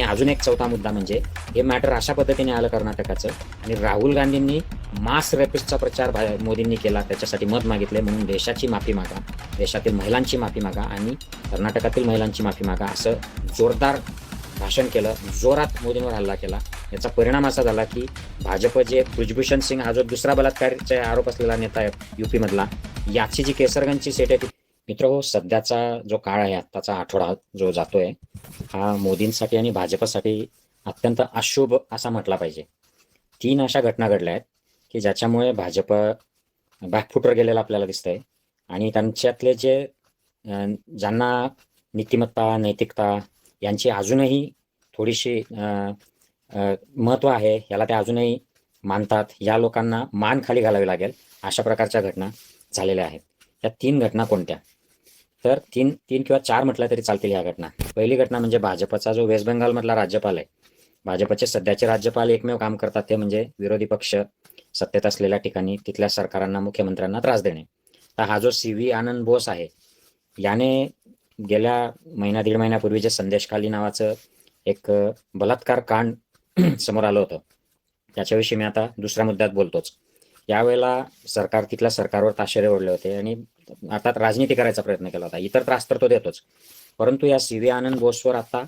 आणि अजून एक चौथा मुद्दा म्हणजे हे मॅटर अशा पद्धतीने आलं कर्नाटकाचं. आणि राहुल गांधींनी मास रेपिस्टचा प्रचार भा- मोदींनी केला त्याच्यासाठी मत मागितले म्हणून देशाची माफी मागा देशातील महिलांची माफी मागा आणि कर्नाटकातील महिलांची माफी मागा असं जोरदार भाषण केलं जोरात मोदींवर हल्ला केला. याचा परिणाम असा झाला की भाजप जे ब्रिजभूषण सिंग हा जो दुसरा बलात्काराचा आरोप असलेला नेता आहे युपीमधला याची जी केसरगंजची सेट आहे ती मित्र हो सध्याचा जो काळ आहे आत्ताचा आठवडा जो जातोय हा मोदींसाठी आणि भाजपसाठी अत्यंत अशुभ असा म्हटला पाहिजे. तीन अशा घटना घडल्या आहेत की ज्याच्यामुळे भाजप बॅकफुटवर गेलेलं आपल्याला दिसतंय आणि त्यांच्यातले जे ज्यांना नीतिमत्ता नैतिकता यांची अजूनही थोडीशी महत्त्व आहे याला ते अजूनही मानतात या लोकांना मान खाली घालावी लागेल अशा प्रकारच्या घटना झालेल्या आहेत. या तीन घटना कोणत्या? तर तीन तीन किंवा चार म्हटलं तरी चालतील या घटना. पहिली घटना म्हणजे भाजपचा जो वेस्ट बेंगालमधला राज्यपाल आहे भाजपचे सध्याचे राज्यपाल एकमेव काम करतात ते म्हणजे विरोधी पक्ष सत्तेत असलेल्या ठिकाणी तिथल्या सरकारांना मुख्यमंत्र्यांना त्रास देणे. तर हा जो सी व्ही आनंद बोस आहे याने गेल्या महिना दीड महिन्यापूर्वी जे संदेशकाली नावाचं एक बलात्कार कांड समोर आलं होतं. त्याच्याविषयी मी आता दुसऱ्या मुद्द्यात बोलतोच. यावेळेला सरकार तिथल्या सरकारवर ताशेरे ओढले होते आणि आता राजनीती करायचा प्रयत्न केला होता. इतर त्रास तर तो देतोच. परंतु या सी व्ही आनंद बोसवर आता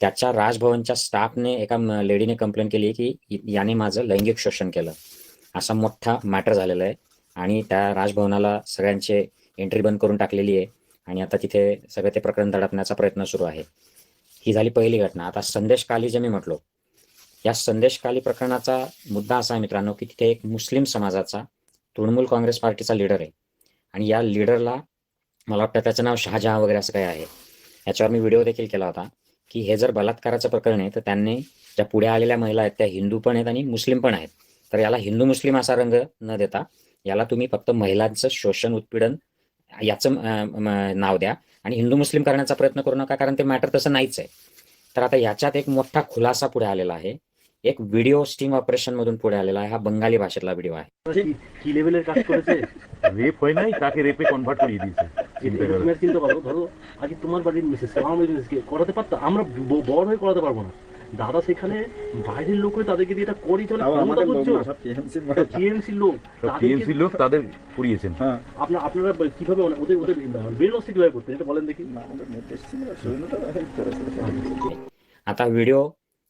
त्याच्या राजभवनच्या स्टाफने एका लेडीने कंप्लेंट केली की याने माझं लैंगिक शोषण केलं. असा मोठा मॅटर झालेला आहे आणि त्या राजभवनाला सगळ्यांचे एंट्री बंद करून टाकलेली आहे आणि आता तिथे सगळं ते प्रकरण दडपण्याचा प्रयत्न सुरू आहे. ही झाली पहिली घटना. आता संदेश काली जे मी म्हटलो या संदेशकाली प्रकरणाचा मुद्दा असा आहे मित्रांनो की तिथे एक मुस्लिम समाजाचा तृणमूल काँग्रेस पार्टीचा लीडर आहे. आणि या लीडरला मला वाटतं त्याचं नाव शहाजहां वगैरे असं काही आहे. याच्यावर मी व्हिडिओ देखील केला होता की हे जर बलात्काराचं प्रकरण आहे तर त्यांनी ज्या पुढे आलेल्या महिला आहेत त्या हिंदू पण आहेत आणि मुस्लिम पण आहेत. तर याला हिंदू मुस्लिम असा रंग न देता याला तुम्ही फक्त महिलांचं शोषण उत्पीडन याचं नाव द्या आणि हिंदू मुस्लिम करण्याचा प्रयत्न करू नका कारण ते मॅटर तसं नाहीच आहे. तर आता याच्यात एक मोठा खुलासा पुढे आलेला आहे एक व्हिडिओ स्टिंग ऑपरेशन मधून पुढे आलेला आहे. हा बंगाली भाषेतला व्हिडिओ आहे. কি লেভেলের কাজ করেছে রেপ হয় নাই তাকে রেপে কনভার্ট করিয়ে দিয়েছে তোমার বাড়ির মিসেস করাতে পারতো আমরা বড় হয়ে করাতে পারব না দাদা সেখানে বাইরের লোক তাদেরকে দিয়ে এটা করি তাহলে টিএমসির লোক টিএমসির লোক তাদের পুড়িয়েছেন আপনার আপনারা কীভাবে ওদের ওদের বেরোসি কীভাবে এটা বলেন দেখি आता ভিডিও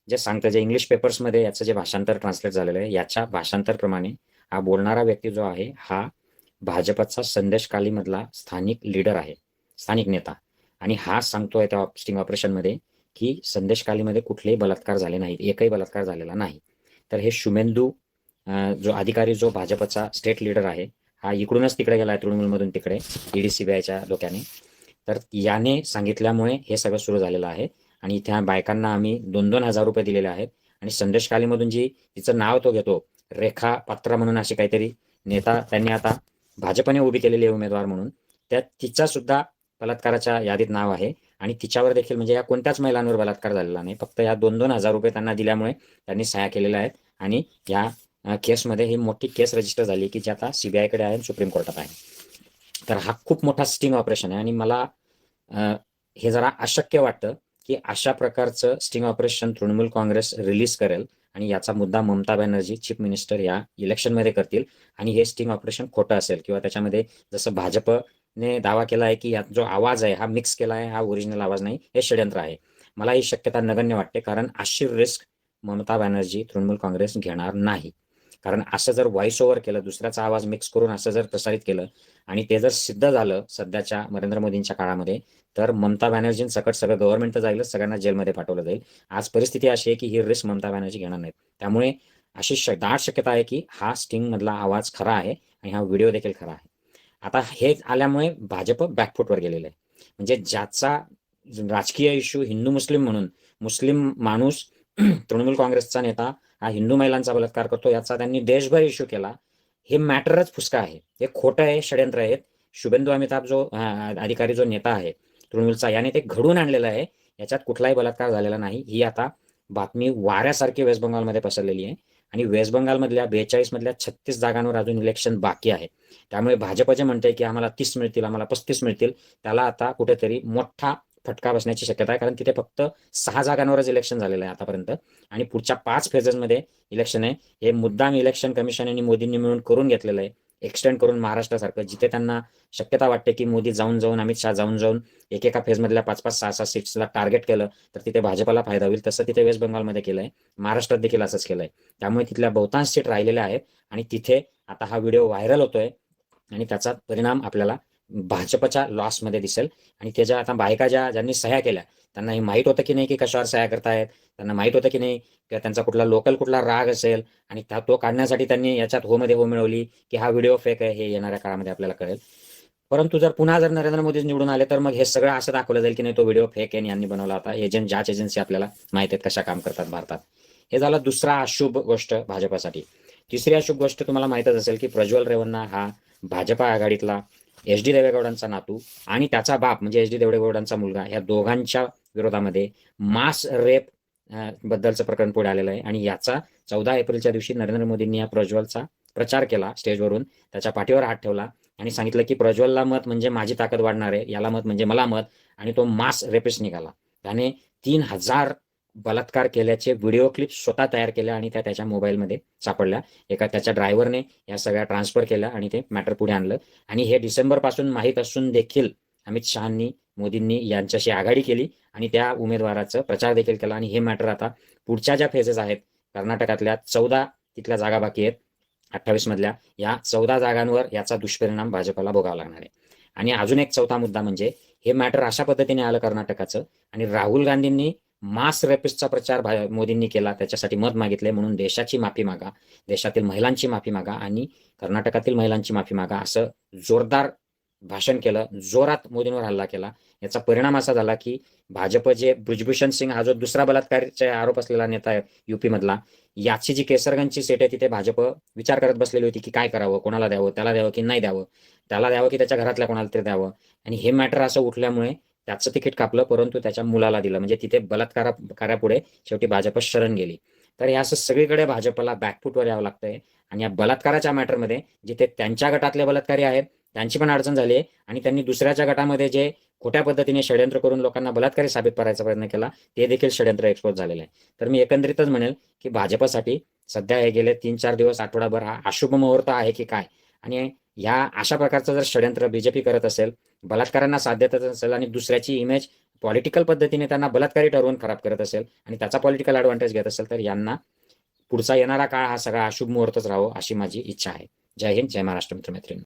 जे सांगतं जे इंग्लिश पेपर्समध्ये याचं जे भाषांतर ट्रान्सलेट झालेलं आहे याच्या भाषांतरप्रमाणे हा बोलणारा व्यक्ती जो आहे हा भाजपचा संदेशकालीमधला स्थानिक लीडर आहे स्थानिक नेता. आणि हा सांगतोय त्या स्टिंग ऑपरेशनमध्ये की संदेशकालीमध्ये कुठलेही बलात्कार झाले नाहीत एकही बलात्कार झालेला नाही. तर हे शुमेंदू जो अधिकारी जो भाजपचा स्टेट लीडर आहे हा इकडूनच तिकडे गेला आहे तृणमूलमधून तिकडे ईडी सीबीआयच्या डोक्याने. तर याने सांगितल्यामुळे हे सगळं सुरू झालेलं आहे. आणि त्या बायकांना आम्ही दोन दोन हजार रुपये दिलेले आहेत. आणि संदेशकालीमधून जी तिचं नाव तो घेतो रेखा पात्रा म्हणून अशी काहीतरी नेता त्यांनी आता भाजपने उभी केलेली आहे उमेदवार म्हणून. त्या तिचा सुद्धा बलात्काराच्या यादीत नाव आहे. आणि तिच्यावर देखील म्हणजे या कोणत्याच महिलांवर बलात्कार झालेला नाही. फक्त या दोन दोन हजार रुपये त्यांना दिल्यामुळे त्यांनी सह्या केलेल्या आहेत. आणि या केसमध्ये ही मोठी केस रजिस्टर झाली की जी आता सीबीआयकडे आहे सुप्रीम कोर्टात आहे. तर हा खूप मोठा स्टिंग ऑपरेशन आहे. आणि मला हे जरा अशक्य वाटतं की अशा प्रकारचं sting operation Trinamool Congress release करेल आणि याचा मुद्दा ममता बॅनर्जी चीफ मिनिस्टर या इलेक्शनमध्ये करतील. आणि हे स्टिंग ऑपरेशन खोटं असेल किंवा त्याच्यामध्ये जसं भाजपने दावा केला आहे की यात जो आवाज आहे हा मिक्स केला आहे हा ओरिजिनल आवाज नाही हे षडयंत्र आहे. मला ही शक्यता नगण्य वाटते कारण अशी रिस्क ममता बॅनर्जी तृणमूल काँग्रेस घेणार नाही. कारण असं जर व्हॉइस ओव्हर केलं दुसऱ्याचा आवाज मिक्स करून असं जर प्रसारित केलं आणि ते जर सिद्ध झालं सध्याच्या नरेंद्र मोदींच्या काळामध्ये तर ममता बॅनर्जींसकट सगळं गव्हर्नमेंट तर जाईलच सगळ्यांना जेलमध्ये पाठवलं जाईल. आज परिस्थिती अशी आहे की ही रिस्क ममता बॅनर्जी घेणार नाहीत. त्यामुळे अशी श दाट शक्यता आहे की हा स्टिंग मधला आवाज खरा आहे आणि हा व्हिडिओ देखील खरा आहे. आता हे आल्यामुळे भाजप बॅकफुटवर गेलेलं आहे. म्हणजे ज्याचा राजकीय इश्यू हिंदू मुस्लिम म्हणून मुस्लिम माणूस तृणमूल काँग्रेसचा नेता हा हिंदू महिलांचा बलात्कार करतो. याचा त्यांनी देशभर इश्यू केला. हे मॅटरच फुसका आहे. हे खोटं आहे षडयंत्र आहेत. शुभेंदू अमिताभ जो अधिकारी जो नेता आहे तृणमूलचा याने ते घडून आणलेलं आहे. याच्यात कुठलाही बलात्कार झालेला नाही. ही आता बातमी वाऱ्यासारखी वेस्ट बंगालमध्ये पसरलेली आहे. आणि वेस्ट बंगालमधल्या बेचाळीस मधल्या छत्तीस जागांवर अजून इलेक्शन बाकी आहे. त्यामुळे भाजप जे म्हणते की आम्हाला तीस मिळतील आम्हाला पस्तीस मिळतील. त्याला आता कुठेतरी मोठा फटका बसण्याची शक्यता आहे. कारण तिथे फक्त सहा जागांवरच इलेक्शन झालेलं आहे आतापर्यंत. आणि पुढच्या पाच फेजेसमध्ये इलेक्शन आहे. हे मुद्दाम इलेक्शन कमिशन आणि मोदींनी मिळून करून घेतलेलं आहे. एक्सटेंड करून महाराष्ट्रासारखं. जिथे त्यांना शक्यता वाटते की मोदी जाऊन जाऊन अमित शहा जाऊन जाऊन एकेका फेजमधल्या पाच पाच सहा सहा सीट्सला टार्गेट केलं तर तिथे भाजपला फायदा होईल. तसं तिथे वेस्ट बंगालमध्ये केलंय. महाराष्ट्रात देखील असंच केलंय. त्यामुळे तिथल्या बहुतांश सीट राहिलेल्या आहेत. आणि तिथे आता हा व्हिडिओ व्हायरल होतोय. आणि त्याचा परिणाम आपल्याला भाजपच्या लॉसमध्ये दिसेल. आणि त्याच्या आता बायका ज्या ज्यांनी सह्या केल्या त्यांना हे माहीत होतं की नाही की कशावर सह्या करतायत? त्यांना माहीत होतं की नाही किंवा त्यांचा कुठला लोकल कुठला राग असेल? आणि त्या तो काढण्यासाठी त्यांनी याच्यात हो मध्ये हो मिळवली की हा व्हिडिओ फेक आहे हे येणाऱ्या काळामध्ये आपल्याला कळेल. परंतु जर पुन्हा जर नरेंद्र मोदी निवडून आले तर मग हे सगळं असं दाखवलं जाईल की नाही तो व्हिडिओ फेक आहे आणि यांनी बनवला होता. एजंट ज्याच एजन्सी आपल्याला माहीत आहेत कशा काम करतात भारतात. हे झालं दुसरा अशुभ गोष्ट भाजपासाठी. तिसरी अशुभ गोष्ट तुम्हाला माहितच असेल की प्रज्वल रेवन्ना हा भाजपा आघाडीतला एच डी देवेगौडांचा नातू आणि त्याचा बाप म्हणजे एच डी देवेगौडांचा मुलगा या दोघांच्या विरोधामध्ये मास रेप बद्दलचं प्रकरण पुढे आलेलं आहे. आणि याचा चौदा एप्रिलच्या दिवशी नरेंद्र मोदींनी या प्रज्वलचा प्रचार केला स्टेजवरून. त्याच्या पाठीवर हात ठेवला आणि सांगितलं की प्रज्वलला मत म्हणजे माझी ताकद वाढणार आहे याला मत म्हणजे मला मत. आणि तो मास रेपिस्ट निघाला. त्याने तीन हजार बलात्कार केल्याचे व्हिडिओ क्लिप स्वतः तयार केल्या आणि त्या त्याच्या मोबाईलमध्ये सापडल्या. एका त्याच्या ड्रायव्हरने या सगळ्या ट्रान्सफर केल्या आणि ते मॅटर पुढे आणलं. आणि हे डिसेंबरपासून माहीत असून देखील अमित शहानी मोदींनी यांच्याशी आघाडी केली आणि त्या उमेदवाराचं प्रचार देखील केला. आणि हे मॅटर आता पुढच्या ज्या फेजेस आहेत कर्नाटकातल्या चौदा तिथल्या जागा बाकी आहेत अठ्ठावीस मधल्या या चौदा जागांवर याचा दुष्परिणाम भाजपला भोगावा लागणार आहे. आणि अजून एक चौथा मुद्दा म्हणजे हे मॅटर अशा पद्धतीने आलं कर्नाटकाचं आणि राहुल गांधींनी मास रेपिस्टचा प्रचार भा- मोदींनी केला त्याच्यासाठी मत मागितले म्हणून देशाची माफी मागा देशातील महिलांची माफी मागा आणि कर्नाटकातील महिलांची माफी मागा असं जोरदार भाषण केलं जोरात मोदींवर हल्ला केला. याचा परिणाम असा झाला की भाजप जे ब्रिजभूषण सिंग हा जो दुसरा बलात्कारचा आरोप असलेला नेता आहे युपी मधला याची जी केसरगंजची सेट आहे तिथे भाजप विचार करत बसलेली होती की काय करावं कोणाला द्यावं त्याला द्यावं की नाही द्यावं त्याला द्यावं की त्याच्या घरातल्या कोणाला तरी द्यावं. आणि हे मॅटर असं उठल्यामुळे त्याचं तिकीट कापलं परंतु त्याच्या मुलाला दिलं. म्हणजे तिथे बलात्कारा शेवटी भाजप शरण गेली. तर या असं सगळीकडे भाजपला बॅकफूटवर यावं लागतंय. आणि या बलात्काराच्या मॅटरमध्ये जिथे त्यांच्या गटातले बलात्कारी आहेत त्यांची पण अडचण झाली आहे. आणि त्यांनी दुसऱ्याच्या गटामध्ये जे खोट्या पद्धतीने षडयंत्र करून लोकांना बलात्कारी साबित करायचा प्रयत्न केला ते देखील षडयंत्र एक्सपोज झालेलं आहे. तर मी एकंदरीतच म्हणेल की भाजपसाठी सध्या हे गेले तीन चार दिवस आठवडाभर हा अशुभ मुहूर्त आहे की काय? आणि या अशा प्रकारचं जर षडयंत्र बीजेपी करत असेल बलात्कारांना साथ देत असेल आणि दुसऱ्याची इमेज पॉलिटिकल पद्धतीने त्यांना बलात्कारी ठरवून खराब करत असेल आणि त्याचा पॉलिटिकल ॲडव्हान्टेज घेत असेल तर यांना पुढचा येणारा काळ हा सगळा अशुभ मुहूर्तच राहो अशी माझी इच्छा आहे. जय हिंद जय महाराष्ट्र मित्र मैत्रिणी